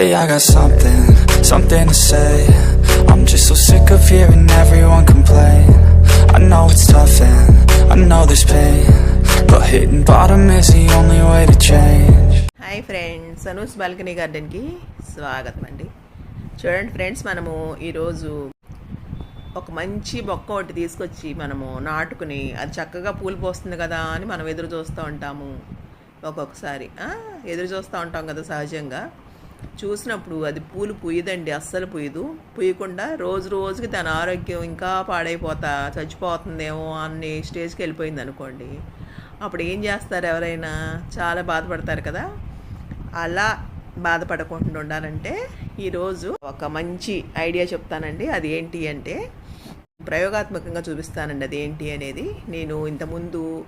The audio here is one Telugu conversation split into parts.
Hey, I got something, something to say. I'm just so sick of hearing everyone complain. I know it's tough and I know there's pain. But hitting bottom is the only way to change. Hi friends Anu's balcony గార్డెన్కి స్వాగతం అండి చూడండి ఫ్రెండ్స్ మనము ఈరోజు ఒక మంచి బొక్క ఒకటి తీసుకొచ్చి మనము నాటుకుని అది చక్కగా పూలు పోస్తుంది కదా అని మనం ఎదురు చూస్తూ ఉంటాము ఒక్కొక్కసారి ఎదురు చూస్తూ ఉంటాం కదా సహజంగా చూసినప్పుడు అది పూలు పూయదండి అస్సలు పూయదు. పూయకుండా రోజు రోజుకి తన ఆరోగ్యం ఇంకా పాడైపోతా చచ్చిపోతుందేమో అన్ని స్టేజ్కి వెళ్ళిపోయింది అనుకోండి. అప్పుడు ఏం చేస్తారు ఎవరైనా? చాలా బాధపడతారు కదా. అలా బాధపడకుండా ఉండాలంటే ఈరోజు ఒక మంచి ఐడియా చెప్తానండి. అది ఏంటి అంటే ప్రయోగాత్మకంగా చూపిస్తానండి. అది ఏంటి అనేది నేను ఇంతకుముందు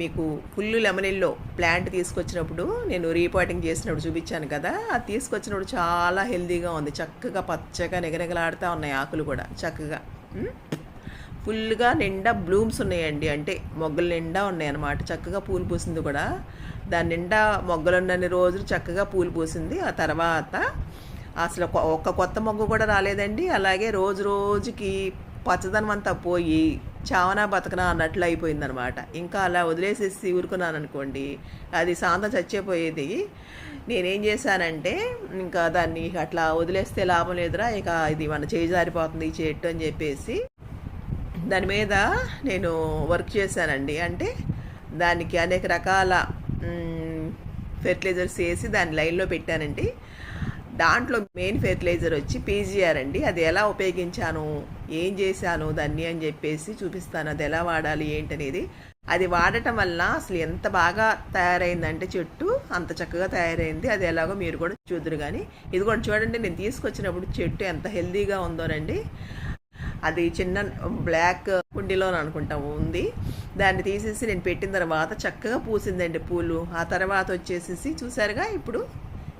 మీకు ఫుల్ లెమనిల్లో ప్లాంట్ తీసుకొచ్చినప్పుడు నేను రీపాటింగ్ చేసినప్పుడు చూపించాను కదా అది తీసుకొచ్చినప్పుడు చాలా హెల్తీగా ఉంది. చక్కగా పచ్చగా నిగనిగలాడుతూ ఉన్నాయి ఆకులు కూడా చక్కగా. ఫుల్గా నిండా బ్లూమ్స్ ఉన్నాయండి. అంటే మొగ్గలు నిండా ఉన్నాయి అన్నమాట చక్కగా పూలు పూసింది కూడా. దాని నిండా మొగ్గలు ఉన్నన్ని రోజులు చక్కగా పూలు పూసింది. ఆ తర్వాత అసలు ఒక్క కొత్త మొగ్గ కూడా రాలేదండి. అలాగే రోజు రోజుకి పచ్చదనం అంతా పోయి చావనా బతకనా అన్నట్లు అయిపోయిందనమాట. ఇంకా అలా వదిలేసేసి ఊరుకున్నాను అనుకోండి అది శాంతం చచ్చిపోయేది. నేనేం చేశానంటే ఇంకా దాన్ని అట్లా వదిలేస్తే లాభం లేదురా ఇక ఇది మన చేయి జారిపోతుంది చెట్టు అని చెప్పేసి దాని మీద నేను వర్క్ చేశానండి. అంటే దానికి అనేక రకాల ఫెర్టిలైజర్స్ వేసి దాన్ని లైన్లో పెట్టానండి. దాంట్లో మెయిన్ ఫెర్టిలైజర్ వచ్చి పీజీఆర్ అండి. అది ఎలా ఉపయోగించాను ఏం చేశాను దాన్ని అని చెప్పేసి చూపిస్తాను. అది ఎలా వాడాలి ఏంటనేది. అది వాడటం వల్ల అసలు ఎంత బాగా తయారైందంటే చెట్టు అంత చక్కగా తయారైంది. అది ఎలాగో మీరు కూడా చూద్దరు కానీ ఇది కూడా చూడండి నేను తీసుకొచ్చినప్పుడు చెట్టు ఎంత హెల్దీగా ఉందోనండి అది చిన్న బ్లాక్ కుండీలో అనుకుంటా ఉంది. దాన్ని తీసేసి నేను పెట్టిన తర్వాత చక్కగా పూసిందండి పూలు. ఆ తర్వాత వచ్చేసేసి చూసారుగా ఇప్పుడు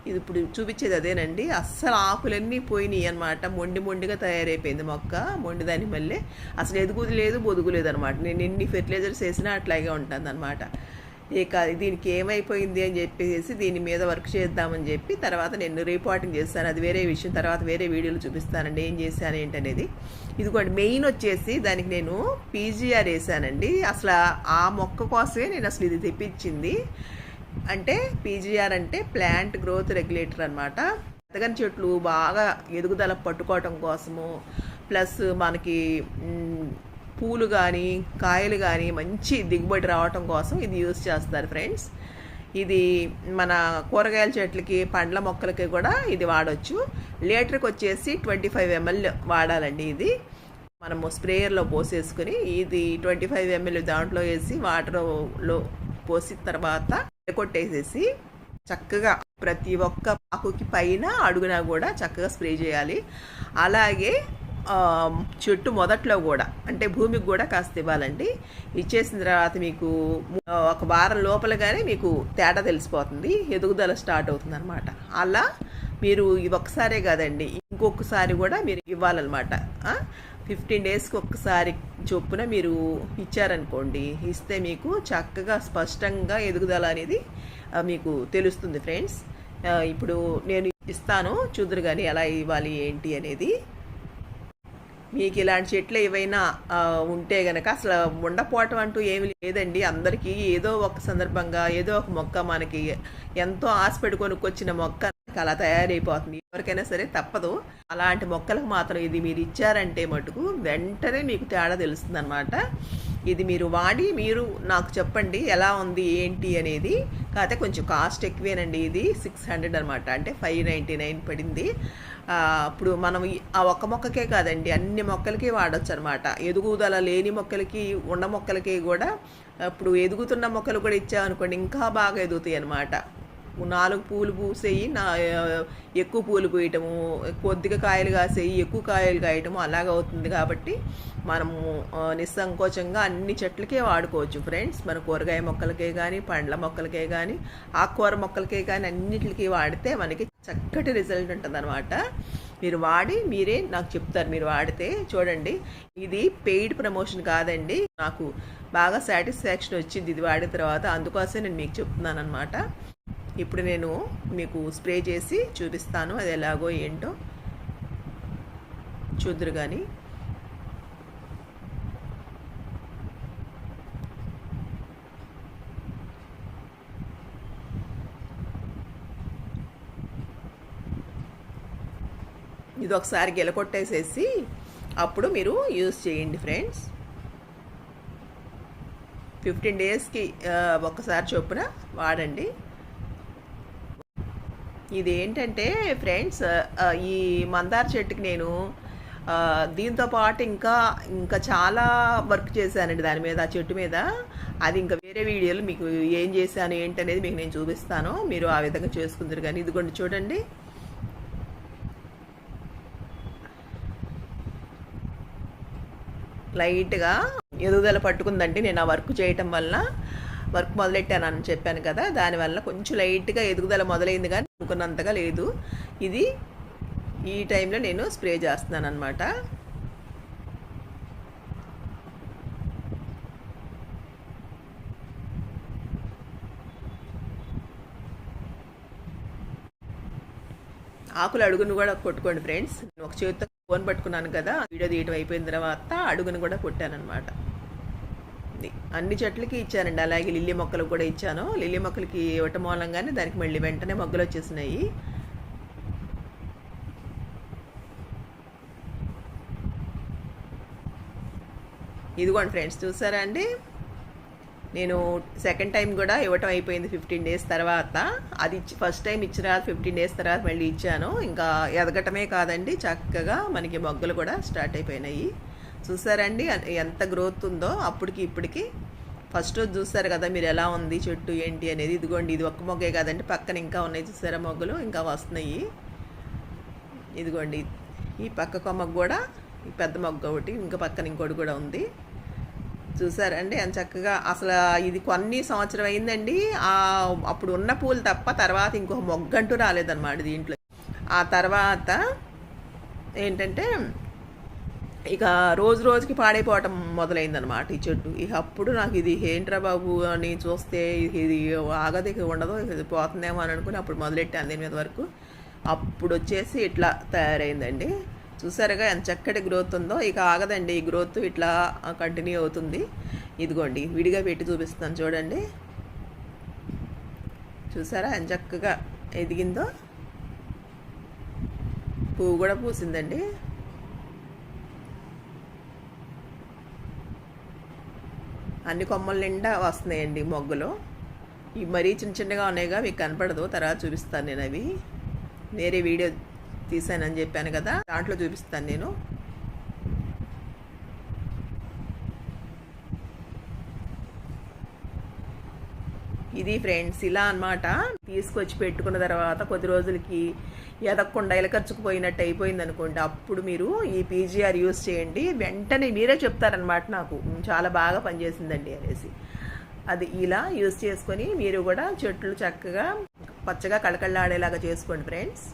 ఇది ఇప్పుడు చూపించేది అదేనండి. అస్సలు ఆకులన్నీ పోయినాయి అనమాట మొండి మొండిగా తయారైపోయింది మొక్క. మొండి దాని మళ్ళీ అసలు ఎదుగుది లేదు బొదుగు లేదు అనమాట నేను ఎన్ని ఫెర్టిలైజర్స్ వేసినా అట్లాగే ఉంటుంది అనమాట ఇక దీనికి ఏమైపోయింది అని చెప్పేసి దీని మీద వర్క్ చేద్దామని చెప్పి తర్వాత నేను రిపోర్టింగ్ చేస్తాను. అది వేరే విషయం. తర్వాత వేరే వీడియోలు చూపిస్తానండి. ఏం చేశాను ఏంటనేది. ఇదిగోండి మెయిన్ వచ్చేసి దానికి నేను పీజీఆర్ వేసానండి అసలు ఆ మొక్క కోసమే నేను అసలు ఇది తెప్పించింది. అంటే పీజీఆర్ అంటే ప్లాంట్ గ్రోత్ రెగ్యులేటర్ అనమాట ఎదగని చెట్లు బాగా ఎదుగుదల పట్టుకోవటం కోసము ప్లస్ మనకి పూలు కానీ కాయలు కానీ మంచి దిగుబడి రావటం కోసం ఇది యూస్ చేస్తారు ఫ్రెండ్స్. ఇది మన కూరగాయల చెట్లకి పండ్ల మొక్కలకి కూడా ఇది వాడచ్చు. లీటర్కి వచ్చేసి ట్వంటీ ఫైవ్ ఎంఎల్ వాడాలండి ఇది. మనము స్ప్రేయర్లో పోసేసుకుని ఇది ట్వంటీ ఫైవ్ ఎంఎల్ దాంట్లో వేసి వాటర్లో పోసిన తర్వాత కొట్టేసేసి చక్కగా ప్రతి ఒక్క ఆకుకి పైన అడుగున కూడా చక్కగా స్ప్రే చేయాలి. అలాగే చెట్టు మొదట్లో కూడా అంటే భూమికి కూడా కాస్త ఇవ్వాలండి. ఇచ్చేసిన తర్వాత మీకు ఒక వారం లోపలగానే మీకు తేడా తెలిసిపోతుంది. ఎదుగుదల స్టార్ట్ అవుతుంది అనమాట అలా మీరు ఇది ఒక్కసారే కాదండి ఇంకొకసారి కూడా మీరు ఇవ్వాలన్నమాట. ఫిఫ్టీన్ డేస్కి ఒక్కసారి చొప్పున మీరు ఇచ్చారనుకోండి ఇస్తే మీకు చక్కగా స్పష్టంగా ఎదుగుదల అనేది మీకు తెలుస్తుంది ఫ్రెండ్స్. ఇప్పుడు నేను ఇస్తాను చూద్దరు కానీ ఎలా ఇవ్వాలి ఏంటి అనేది. మీకు ఇలాంటి చెట్లు ఏవైనా ఉంటే గనక అసలు ఉండపోవటం అంటూ ఏమి లేదండి. అందరికీ ఏదో ఒక సందర్భంగా ఏదో ఒక మొక్క మనకి ఎంతో ఆశ పెట్టి కొనుక్కొచ్చిన మొక్క అలా తయారైపోతుంది ఎవరికైనా సరే తప్పదు. అలాంటి మొక్కలకు మాత్రం ఇది మీరు ఇచ్చారంటే మటుకు వెంటనే మీకు తేడా తెలుస్తుంది అనమాట ఇది మీరు వాడి మీరు నాకు చెప్పండి ఎలా ఉంది ఏంటి అనేది. కాకపోతే కొంచెం కాస్ట్ ఎక్కువేనండి ఇది. సిక్స్ హండ్రెడ్ అనమాట అంటే ఫైవ్ నైంటీ నైన్ పడింది. ఇప్పుడు మనం ఆ ఒక్క మొక్కకే కాదండి అన్ని మొక్కలకి వాడచ్చు అనమాట ఎదుగుదల లేని మొక్కలకి ఉన్న మొక్కలకి కూడా ఇప్పుడు ఎదుగుతున్న మొక్కలు కూడా ఇచ్చామనుకోండి ఇంకా బాగా ఎదుగుతాయి అనమాట నాలుగు పూలు పూసేయి నా ఎక్కువ పూలు పూయటము కొద్దిగా కాయలు కాసేయి ఎక్కువ కాయలు కాయటము అలాగ అవుతుంది కాబట్టి మనము నిస్సంకోచంగా అన్ని చెట్లకే వాడుకోవచ్చు ఫ్రెండ్స్. మన కూరగాయ మొక్కలకే కానీ పండ్ల మొక్కలకే కానీ ఆకుకూర మొక్కలకే కానీ అన్నిటికీ వాడితే మనకి చక్కటి రిజల్ట్ ఉంటుంది మీరు వాడి మీరే నాకు చెప్తారు మీరు వాడితే. చూడండి ఇది పెయిడ్ ప్రమోషన్ కాదండి. నాకు బాగా సాటిస్ఫాక్షన్ వచ్చింది ఇది వాడిన తర్వాత. అందుకోసం నేను మీకు చెప్తున్నాను అనమాట ఇప్పుడు నేను మీకు స్ప్రే చేసి చూపిస్తాను అది ఎలాగో ఏంటో. చూద్దరు కానీ ఇది ఒకసారి గెలకొట్టేసేసి అప్పుడు మీరు యూజ్ చేయండి ఫ్రెండ్స్. ఫిఫ్టీన్ డేస్కి ఒక్కసారి చొప్పున వాడండి. ఇది ఏంటంటే ఫ్రెండ్స్ ఈ మందార చెట్టుకి నేను దీంతో పాటు ఇంకా ఇంకా చాలా వర్క్ చేశానండి దాని మీద ఆ చెట్టు మీద. అది ఇంకా వేరే వీడియోలు మీకు ఏం చేశాను ఏంటనేది మీకు నేను చూపిస్తాను. మీరు ఆ విధంగా చేసుకుందరు కానీ ఇదిగోండి చూడండి. లైట్గా ఎదుగుదల పట్టుకుందండి నేను ఆ వర్క్ చేయటం వల్ల వర్క్ మొదలెట్టాను అని చెప్పాను కదా దానివల్ల కొంచెం లైట్గా ఎదుగుదల మొదలైంది కానీ అనుకున్నంతగా లేదు. ఇది ఈ టైంలో నేను స్ప్రే చేస్తున్నాను అనమాట ఆకులు అడుగును కూడా కొట్టుకోండి ఫ్రెండ్స్. ఒక చేతితో ఫోన్ పట్టుకున్నాను కదా వీడియో తీయటం అయిపోయిన తర్వాత అడుగును కూడా కొట్టాను అనమాట ఇది అన్ని చెట్లకి ఇచ్చానండి. అలాగే లిల్లీ మొక్కలకు కూడా ఇచ్చాను. లిల్లీ మొక్కలకి ఇవ్వటం మూలంగానే దానికి మళ్ళీ వెంటనే మొగ్గలు వచ్చేసినాయి. ఇదిగోండి ఫ్రెండ్స్ చూసారా అండి? నేను సెకండ్ టైం కూడా ఇవ్వటం అయిపోయింది ఫిఫ్టీన్ డేస్ తర్వాత. అది ఇచ్చి ఫస్ట్ టైం ఇచ్చిన ఫిఫ్టీన్ డేస్ తర్వాత మళ్ళీ ఇచ్చాను. ఇంకా ఎదగటమే కాదండి చక్కగా మనకి మొగ్గలు కూడా స్టార్ట్ అయిపోయినాయి. చూసారండి? ఎంత గ్రోత్ ఉందో అప్పటికి ఇప్పటికి. ఫస్ట్ రోజు చూసారు కదా మీరు ఎలా ఉంది చెట్టు ఏంటి అనేది. ఇదిగోండి ఇది ఒక్క మొగ్గే కాదండి పక్కన ఇంకా ఉన్నాయి చూసారా మొగ్గలు? ఇంకా వస్తున్నాయి. ఇదిగోండి ఈ పక్క కొమ్మకు కూడా ఈ పెద్ద మొగ్గ ఒకటి ఇంకా పక్కన ఇంకోటి కూడా ఉంది. చూసారండి? ఎంత చక్కగా అసలు ఇది కొన్ని సంవత్సరం అయిందండి. ఆ అప్పుడు ఉన్న పూలు తప్ప తర్వాత ఇంకొక మొగ్గంటూ రాలేదన్నమాట దీంట్లో. ఆ తర్వాత ఏంటంటే ఇక రోజు రోజుకి పాడైపోవటం మొదలైందనమాట ఈ చెట్టు. ఇక అప్పుడు నాకు ఇది ఏంట్రా బాబు అని చూస్తే ఇది ఆగది ఉండదు ఇది పోతుందేమో అని అనుకుని అప్పుడు మొదలెట్టాను దీని మీద వరకు. అప్పుడు వచ్చేసి ఇట్లా తయారైందండి. చూసారుగా ఎంత చక్కటి గ్రోత్ ఉందో. ఇక ఆగదండి ఈ గ్రోత్ ఇట్లా కంటిన్యూ అవుతుంది. ఇదిగోండి విడిగా పెట్టి చూపిస్తాను చూడండి. చూసారా ఎంత చక్కగా ఎదిగిందో? పువ్వు కూడా పూసిందండి. అన్ని కొమ్మల నిండా వస్తున్నాయండి మొగ్గలు. ఇవి మరీ చిన్న చిన్నగా ఉన్నాయిగా మీకు కనపడదు. తర్వాత చూపిస్తాను నేను అవి. వేరే వీడియో తీసానని చెప్పాను కదా దాంట్లో చూపిస్తాను నేను. ఇది ఫ్రెండ్స్ ఇలా అన్నమాట. తీసుకొచ్చి పెట్టుకున్న తర్వాత కొద్ది రోజులకి ఎదగకుండా ఇలకచ్చుకుపోయినట్టు అయిపోయింది అనుకోండి. అప్పుడు మీరు ఈ పీజీఆర్ యూస్ చేయండి. వెంటనే మీరే చెప్తారనమాట నాకు. చాలా బాగా పనిచేసిందండి అనేసి. అది ఇలా యూస్ చేసుకొని మీరు కూడా చెట్లు చక్కగా పచ్చగా కళకళలాడేలాగా చేసుకోండి ఫ్రెండ్స్.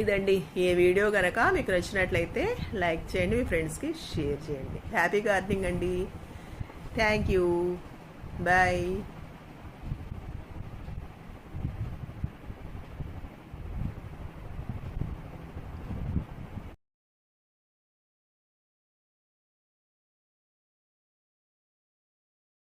ఇదండి ఈ వీడియో కనుక మీకు నచ్చినట్లయితే లైక్ చేయండి మీ ఫ్రెండ్స్కి షేర్ చేయండి. హ్యాపీ గార్డెనింగ్ అండి. Thank you. బాయ్.